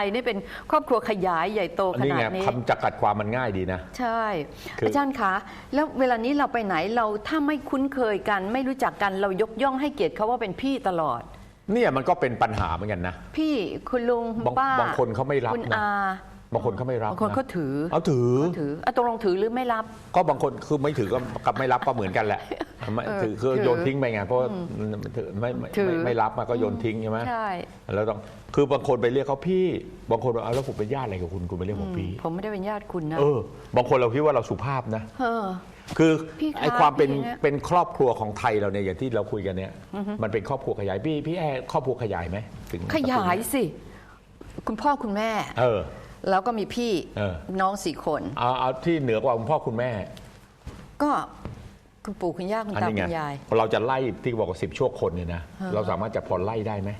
ยนี่เป็นครอบครัวขยายใหญ่โตอันขนี้นาไงดนี้คำจำกัดความมันง่ายดีนะ ใช่คือออาจารย์คะ แล้วเวลานี้เราไปไหนเราถ้าไม่คุ้นเคยกัน ไม่รู้จักกันเรายกย่องให้เกียรติเขาว่าเป็นพี่ตลอด เนี่ยมันก็เป็นปัญหาเหมือนกันนะ พี่คุณลุงคุณบางป้าบางคนเขาไม่รับคุณนะอา บางคนเขาไม่รับบางคนเขาะถือเอาถือเขาถืออะตกลงถือหรือไม่รับ ก็บางคนคือไม่ถือก็กับไม่รับก็เหมือนกันแหละไม่เออถือคือถือโยนทิ้งไปไงเพราะว่าถือไม่ไม่ถือ ไม่ไม่รับมาก็โยนทิ้งใช่ไหมใช่แล้วต้องคือบางคนไปเรียกเขาพี่ บางคนบอกเอาแล้วผมเป็นญาติอะไรกับคุณคุณไปเรียกผมพี่ ผมไม่ได้เป็นญาติคุณนะเออบางคนเราคิดว่าเราสุภาพนะ เออ คือพี่คะไอ้ความเป็นพี่เนี่ยเป็นครอบครัวของไทยเราเนี่ยอย่างที่เราคุยกันเนี่ย มันเป็นครอบครัวขยายพี่พี่แอร์ครอบครัวขยายไหมถึงขยายสิ คุณพ่อคุณแม่ เออ แล้วก็มีพี่เออ น้องสี่คน เอาเอาที่เหนือกว่าคุณพ่อคุณแม่ก็คุณปู่คุณย่าคุณอันตานี้ไงคุณยายเราจะไล่ที่บอกว่าสิบชั่วคนเนี่ยนะเราสามารถจะพอไล่ได้ไหม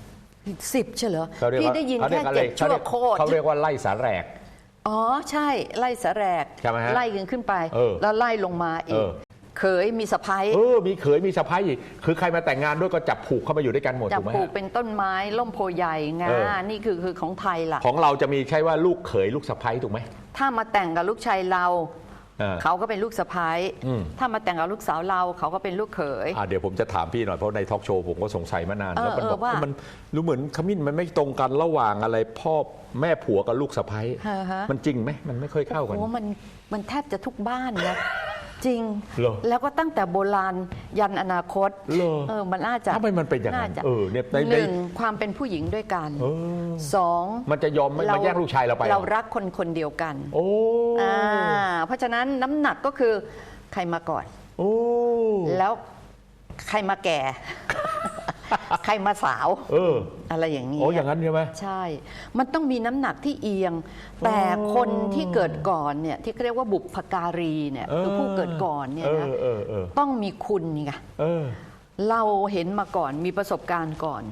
สิบเฉลอเขาเรียกพี่ว่าได้ยินเขาเรีแค่กอะไรเจ็ดเขาชั่เรีวยกโคตร เขาเรียกว่าไล่สาแหรกอ๋อใช่ไล่สะแรกใช่ไหมฮะไล่กันขึ้นไป เออแล้วไล่ลงมาอีเอกอ เขยมีสะพ้ายเออมีเขยมีสะพ้ายอีกคือใครมาแต่งงานด้วยก็จับผูกเข้ามาอยู่ด้วยกันหมดจับถูกไหมปลูกฮะ เป็นต้นไม้ล่มโพใหญ่งาเออ นี่คือคือของไทยล่ะ ของเราจะมีแค่ว่าลูกเขยลูกสะพ้ายถูกไหมถ้ามาแต่งกับลูกชายเรา เออ เขาก็เป็นลูกสะพ้ายอืม ถ้ามาแต่งกับลูกสาวเราเขาก็เป็นลูกเขย อ่าเดี๋ยวผมจะถามพี่หน่อยเพราะในทอล์กโชว์ผมก็สงสัยมานานเออแล้วมันเออบอกว่า มันรู้เหมือนขมิ้นมันไม่ตรงกันระหว่างอะไรพ่อแม่ผัวกับลูกสะพ้ายฮะฮะมันจริงไหมมันไม่ค่อยเข้ากัน โอ้มันมันแทบจะทุกบ้านนะ จริง เหรอ แล้วก็ตั้งแต่โบราณยันอนาคตเหรอเออมันน่าจะทำไมมันเป็นอย่างนั้นจะเออเนี่ยในหใน นึ่งความเป็นผู้หญิงด้วยกันเออสองมันจะยอมไม่มาแย่งลูกชายเราไปหรอ เรารักคนคนเดียวกันโอ้อ่าเพราะฉะนั้นน้ำหนักก็คือใครมาก่อน โอ้ แล้วใครมาแก่ ใคร มาสาว เอออะไรอย่างนี้โอ้อย่างนั้นใช่ไหม ใช่ มันต้องมีน้ำหนักที่เอียง แต่คนที่เกิดก่อนเนี่ยที่เขาเรียกว่าบุพการีเนี่ยเออคือผู้เกิดก่อนเนี่ยเอนะอเออเออ ต้องมีคุณนี่ไงเออ เราเห็นมาก่อนมีประสบการณ์ก่อน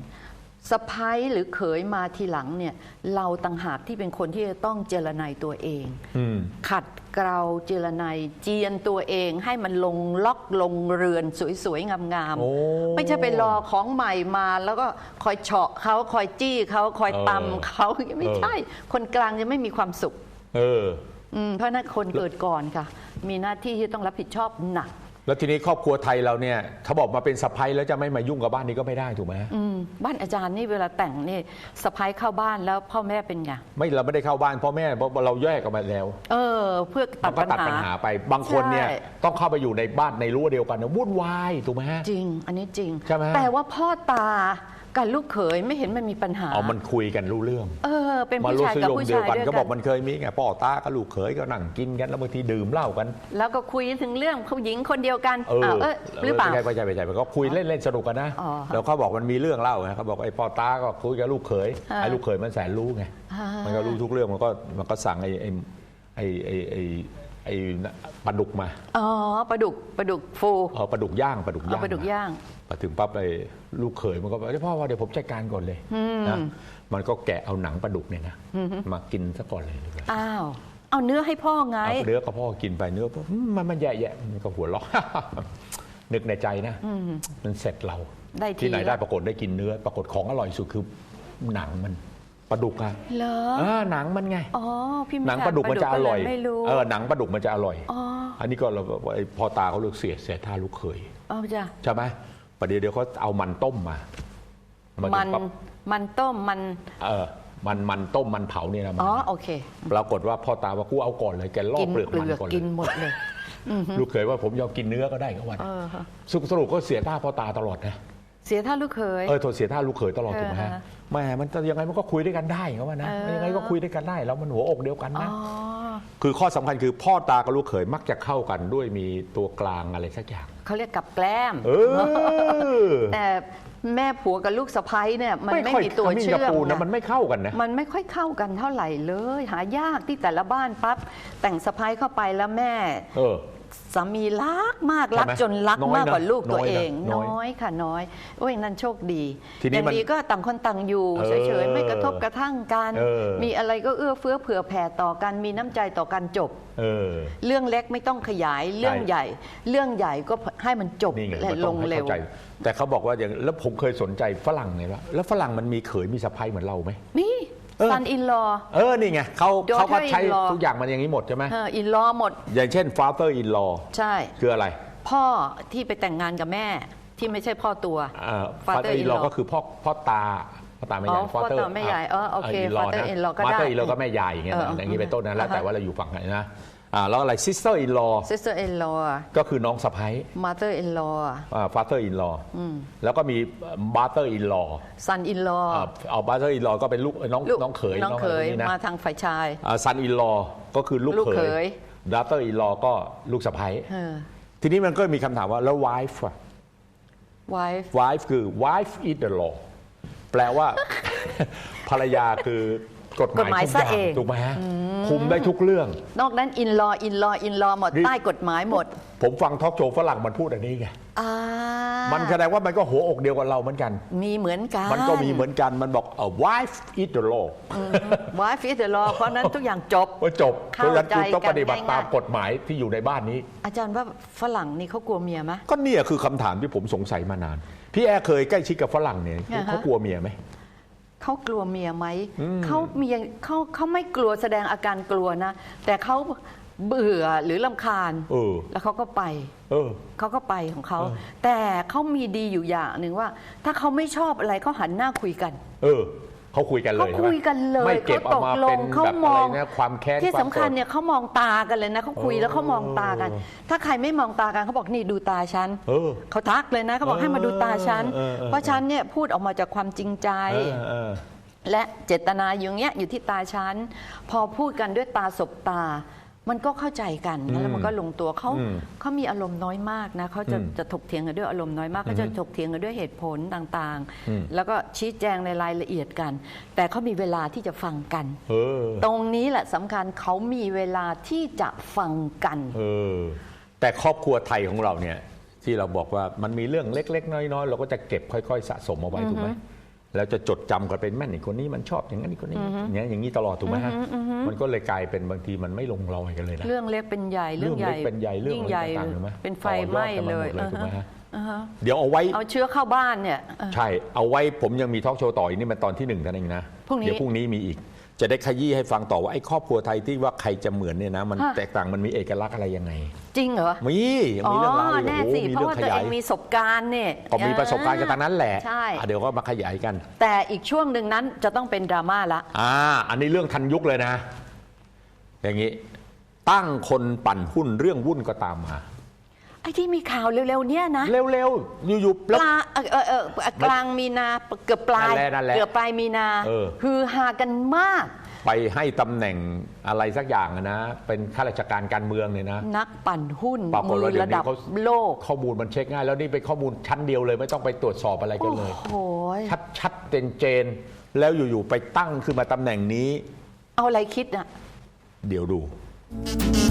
สะพ้ายหรือเขยมาทีหลังเนี่ยเราต่างหากที่เป็นคนที่จะต้องเจรนายตัวเอง อืม ขัดเกลาเจรนายเจียนตัวเองให้มันลงล็อกลงเรือนสวยๆ งามโอ้ ๆ ไม่ใช่ไปรอของใหม่มาแล้วก็คอยเฉาะเขาคอยจี้เขาคอยเออตำเขาไม่ใช่ คนกลางจะไม่มีความสุข เออ อืมเพราะฉะนั้นคนเกิดก่อนค่ะ มีหน้าที่ที่ต้องรับผิดชอบหนัก แล้วทีนี้ครอบครัวไทยเราเนี่ยถ้าบอกมาเป็นสะพ้ายแล้วจะไม่มายุ่งกับบ้านนี้ก็ไม่ได้ถูกไหมอืมบ้านอาจารย์นี่เวลาแต่งนี่สะพ้ายเข้าบ้านแล้วพ่อแม่เป็นไง ไม่เราไม่ได้เข้าบ้านพ่อแม่เพราะเราแยกกันมาแล้วเออ เพื่อตัมัดนก็ปัญตัดหาปัญหา ไปบางคนเนี่ยใช่ ต้องเข้าไปอยู่ในบ้านในรั้วเดียวกันนะวุ่นวายถูกไหมฮะ จริง อันนี้จริง ใช่ไหมแต่ว่าพ่อตา กับลูกเขยไม่เห็นมันมีปัญหาเอามันคุยกันรู้เรื่อง เออ เป็นมาผู้รู้ชายสกับยมผู้เดียวชายกันด้วยก็บกัอนกมันเคยมีไงพ่อตากับลูกเขยก็นั่งกินกันแล้วบางทีดื่มเหล้ากัน แล้วก็คุยถึงเรื่องผู้หญิงคนเดียวกันเออาวเออหรือเปล่าไม่ใช่ไม่ใช่ไม่ใช่มันก็คุยเล่นเล่นสนุกกันนะอ๋อแล้วเขาบอกมันมีเรื่องเล่าไงเขาบอกไอ้พ่อตาก็คุยกับลูกเขยอ่าไอ้ลูกเขยมันแสนรู้ไงอ่ามัมันก็รู้ทุกเรื่องมันก็มันก็สั่งไอ้ไอ้ไอ้ไอ้ ไอ้ไอ้ปลาดุกมา อ๋อปลาดุกปลาดุกฟูเอาปลาดุกย่างปลาดุกเอาย่างปลาดุกย่าง มาถึงปั๊บไอ้ลูกเขยมันก็บอกเอ้ยพ่อว่าเดี๋ยวผมจัดการก่อนเลยนะมันก็แกะเอาหนังปลาดุกเนี่ยนะมากินซะก่อนเลยดีกว่าอ้าว เอาเนื้อให้พ่อไง เอาเนื้อก็พ่อกินไปเนื้อพ่ออืมมันมันแย่แย่มันก็หัวเราะ นึกในใจนะมันเสร็จเราได้ทีที่ไหนละ ได้ปรากฏได้กินเนื้อ ปรากฏของอร่อยสุดคือหนังมัน ปลาดุกอะเหรอเออหนังมันไง อ๋อพี่ไม่หนังทาปลาดุกมันจะอร่อยปลาดุกก็เลไม่รู้เออหนังปลาดุกมันจะอร่อย อ๋ออันนี้ก็เราไอ้พ่อตาเขาเลือกเสียเสียท่าลูกเขยเอาจ้ะใช่ไหมประเดี๋ยวเดี๋ยวเขาเอามันต้มมามามัถึนงปั๊บมันต้มมันเออมันมันต้มมันเผาเนี่ยนะมาอ๋อโอเคปรากฏว่าพ่อตาว่ากูเอาก่อนเลยแกลอกิกนเปลือกเปมันลือกก่อนกินเลยหมดเลยลูกเขยว่าผมยอมกินเนื้อก็ได้ก็วันเออฮะสรุปสรุปก็เสียท่าพ่อตาตลอดนะ เสียท่าลูกเขย เออโทษเสียท่าลูกเขยตลอดถูกไหมฮะเออแหม่มันจะยังไงมันก็คุยด้วยกันได้เขาว่านะเออยังไงก็คุยด้วยกันได้แล้วมันหัวอกเดียวกันอ๋อ นะคือข้อสำคัญคือพ่อตากับลูกเขยมักจะเข้ากันด้วยมีตัวกลางอะไรสักอย่าง เขาเรียกกับแกล้ม เออแต่แม่ผัวกับลูกสะใภ้เนี่ยมันไม่ค่อยมีตัวขมิ้นเชื่กับอมปูนะไงมันไม่เข้ากันนะ มันไม่ค่อยเข้ากันเท่าไหร่เลย หายากที่แต่ละบ้านปั๊บแต่งสะพ้ายเข้าไปแล้วแม่ เออ สามีรักมากใช่ไหมรักจนรักน้อยนะมากกว่าลูกตัวน้อยนะเองน้อยน้อยค่ะน้อยโอ้ยนั่นโชคดีทีนี้อย่างมันดีก็ต่างคนต่างอยู่เออเฉยๆไม่กระทบกระทั่งกันเออมีอะไรก็เอื้อเฟื้อเผื่อแผ่ต่อกันมีน้ำใจต่อกันจบเออเรื่องเล็กไม่ต้องขยายเรื่องใหญ่ เรื่องใหญ่ก็ให้มันจบนี่ไงและมันลต้องงให้เร็วเข้าใจแต่เขาบอกว่าอย่างแล้วผมเคยสนใจฝรั่งไงว่าแล้วฝรั่งมันมีเขยมีสะพ้ายเหมือนเราไหมนี่เออ ซันอินลอเออ นี่ไงเขา Daughter เขาก็ใช้ in-law ทุกอย่างมันอย่างนี้หมดใช่ไหมเอออินลอหมด อย่างเช่น father in law ใช่ คืออะไร พ่อที่ไปแต่งงานกับแม่ที่ไม่ใช่พ่อตัวเอ่อ Father father in law in-law ก็คือพ่อพ่อตาพ่อตาแม่ยายอ๋อพ่อตาแม่ยายเออโอเค father in law ก็ได้ father in law ก็แม่ยายอย่างเงี้ยเออนะเอออย่างนี้เป็นต้นนะแล้วอ่าฮะแต่ว่าเราอยู่ฝั่งไหนนะ อ่าแล้วอะไร sister in law sister in law ก็คือน้องสะใภ้ mother in law อ่า father in law แล้วก็มี brother in law son in law อ่าเอา brother in law ก็เป็นลูกน้องลูกน้องเขยน้องเขะไรยพวกนี้นะมาทางฝ่ายชายอ่า son in law ก็คือลูกลูกเขเขยย daughter in law ก็ลูกสะใภ้เออทีนี้มันก็มีคำถามว่าแล้ว wife อะ wife wife คือ wife is the law แปลว่าภรรยาคือ กฎหกฎหมายมายทุกอย่าซะเองงถูกไหมฮะคุมได้ทุกเรื่อง นอกนั้น in law in law in law หมดนี่ ใต้กฎหมายหมดผมฟังทอล์กโชว์ฝรั่งมันพูดอันนี้ไงอ่ามันแสดงว่ามันก็หัวอกเดียวกับเราเหมือนกัน มีเหมือนกันมันก็มีเหมือนกันมันบอกเอ่อ wife is the law wife is the law เพราะนั้นทุกอย่างจบ ว่าจบเข้าเพราะฉะนั้นใจคุณต้องกันปฏิบัติตามง่ายๆกฎหมายที่อยู่ในบ้านนี้ อาจารย์ว่าฝรั่งนี่เขากลัวเมียไหม ก็เนี่ยคือคำถามที่ผมสงสัยมานาน พี่แอร์เคยใกล้ชิดกับฝรั่งเนี่ยอ่าฮะ เขากลัวเมียไหม เขากลัวเมียไหมเขาเมียเขาเขาไม่กลัวแสดงอาการกลัวนะ แต่เขาเบื่อหรือลำคาญเออแล้วเขาก็ไปเออเขาก็ไปของเขา แต่เขามีดีอยู่อย่างหนึ่งว่า ถ้าเขาไม่ชอบอะไรเขาหันหน้าคุยกัน เออ เขาคุยกันเลยเขาใช่ไหมคุยกันเลยไม่เก็บตเอากมาลเป็งนเขาแบบมอะอไรงนะความแค้นที่วามสำคัญโกรธเนี่ยเขามองตากันเลยนะเขาคุยแล้วเขามองตากันเออถ้าใครไม่มองตากันเขาบอกนี่ดูตาฉันเออเขาทักเลยนะเขาบอกเออให้มาดูตาฉันเออเออเพราะฉันเนี่ยพูดออกมาจากความจริงใจเออเออและเจตนาอย่างเงี้ยอยู่ที่ตาฉันพอพูดกันด้วยตาสบตา มันก็เข้าใจกันแล้วมันก็ลงตัวเขาอืมเขามีอารมณ์น้อยมากนะเขาจะอืมจะถกเถียงกันด้วยอารมณ์น้อยมากเขาจะถกเถียงกันด้วยเหตุผลต่างอืมๆแล้วก็ชี้แจงในรายละเอียดกัน แต่เขามีเวลาที่จะฟังกันเออตรงนี้แหละสำคัญเขามีเวลาที่จะฟังกันเออแต่ครอบครัวไทยของเราเนี่ยที่เราบอกว่ามันมีเรื่องเล็ก ๆ น้อยๆเราก็จะเก็บค่อย ๆ สะสมเอาไว้ถูกไหม แล้วจะจดจำกันเป็นแม่นอีกคนนี้มันชอบอย่างนั้นอีกคนนี้อย่างนี้อย่างนี้ตลอดถูกไหมฮะมันก็เลยกลายเป็นบางทีมันไม่ลงรอยกันเลยนะเรื่องเล็กเป็นใหญ่เรื่องใหญ่เรื่องเล็กเป็นใหญ่เรื่องยิ่งใหญ่อะไรต่างๆถูกไหมเป็นไฟต่อยอดไหม้กันมาเลยหมดเลยถูกไหมฮะอ่าฮะเดี๋ยวเอาไว้เอาเชื้อเข้าบ้านเนี่ยเออใช่เอาไว้ผมยังมีทอล์กโชว์ต่ออีกนี่มันตอนที่หนึ่งนั่นเองนะพรุ่งนี้เดี๋ยวพรุ่งนี้มีอีกจะได้ขยี้ให้ฟังต่อว่าไอ้ครอบครัวไทยที่ว่าใครจะเหมือนเนี่ยนะมันฮะแตกต่างมันมีเอกลักษณ์อะไรยังไง จริงเหรอ มียังอ๋อมีเรื่องราวอีกแน่โอ้โหสิมีเพราะเรื่องว่าขตัวเอยายงมีประสบการณ์เนี่ยก็มีประสบการณ์กันทั้งนั้นแหละใช่ อะเดี๋ยวก็มาขยายกัน แต่อีกช่วงหนึ่งนั้นจะต้องเป็นดราม่าละ อ่า อันนี้เรื่องทันยุคเลยนะ อย่างนี้ ตั้งคนปั่นหุ้นเรื่องวุ่นก็ตามมา ไอ้ที่มีข่าวเร็วๆเนี่ยนะ เร็วๆ อยู่ๆปแล้วลาเออเออเออกลางมีนาเกือบปลายนั่นแหละนั่นแหละเกือบปลายมีนา เออ ฮือฮากันมาก ไปให้ตำแหน่งอะไรสักอย่างอะนะ เป็นข้าราชการการเมืองเนี่ยนะ นักปั่นหุ้นปรากฏมืว่าอเดี๋ยวระนี้ดับเขาโลก ข้อมูลมันเช็คง่าย แล้วนี่เป็นข้อมูลชั้นเดียวเลยไม่ต้องไปตรวจสอบอะไรกันโอ้เลยโหชัดชัดเจนเจนๆแล้วอยู่ ๆ ไปตั้งขึ้นมาตำแหน่งนี้ เอาอะไรคิดอะ เดี๋ยวดูเ